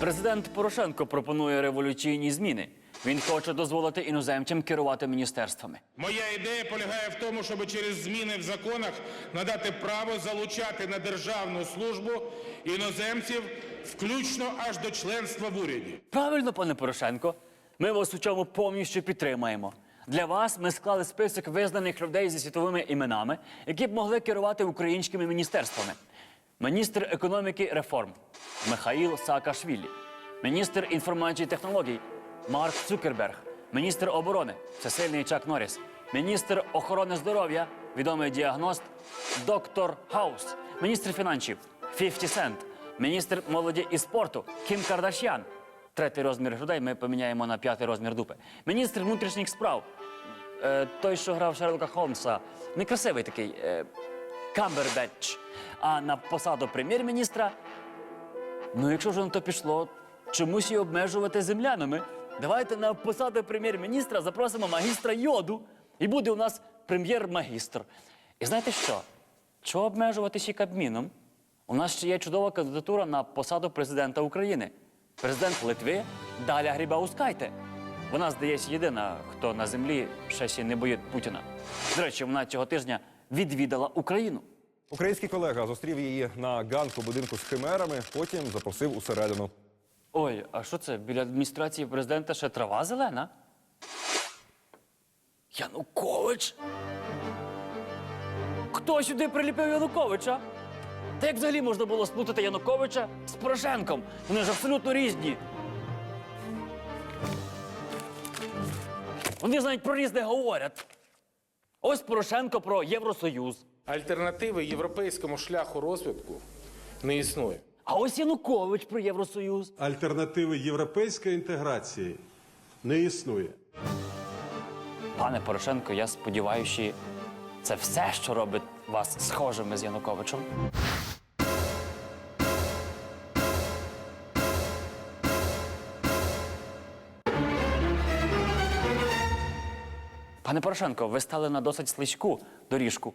Президент Порошенко пропонує революційні зміни. Він хоче дозволити іноземцям керувати міністерствами. Моя ідея полягає в тому, щоб через зміни в законах надати право залучати на державну службу іноземців, включно аж до членства в уряді. Правильно, пане Порошенко. Ми вас у цьому повністю підтримаємо. Для вас ми склали список визнаних людей зі світовими іменами, які б могли керувати українськими міністерствами. Міністр економіки реформ Михаїл Саакашвілі, міністр інформації і технологій Марк Цукерберг, міністр оборони всесильний Чак Норріс, міністр охорони здоров'я, відомий діагност доктор Хаус, міністр фінансів 50 Сент, міністр молоді і спорту Кім Кардашян. Третій розмір грудей ми поміняємо на п'ятий розмір дупи. Міністр внутрішніх справ. Е, той, що грав Шерлока Холмса, некрасивий такий е, Камбербетч. А на посаду прем'єр-міністра, ну якщо вже на то пішло, чомусь і обмежувати землянами. Давайте на посаду прем'єр-міністра запросимо магістра йоду, і буде у нас прем'єр-магістр. І знаєте що? Чого обмежувати ще Кабміном? У нас ще є чудова кандидатура на посаду президента України. Президент Литви Даля Грібаускайте. Вона, здається, єдина, хто на землі ще ще не боїть Путіна. До речі, вона цього тижня відвідала Україну. Український колега зустрів її на ганку будинку з химерами, потім запросив усередину. Ой, а що це? Біля адміністрації президента ще трава зелена? Янукович? Хто сюди приліпив Януковича? Та як взагалі можна було сплутати Януковича з Порошенком? Вони ж абсолютно різні. Вони ж навіть про різне говорять. Ось Порошенко про Євросоюз. Альтернативи європейському шляху розвитку не існує. А ось Янукович про Євросоюз. Альтернативи європейської інтеграції не існує. Пане Порошенко, я сподіваюся, це все, що робить вас схожими з Януковичем. Пане Порошенко, ви стали на досить слизьку доріжку.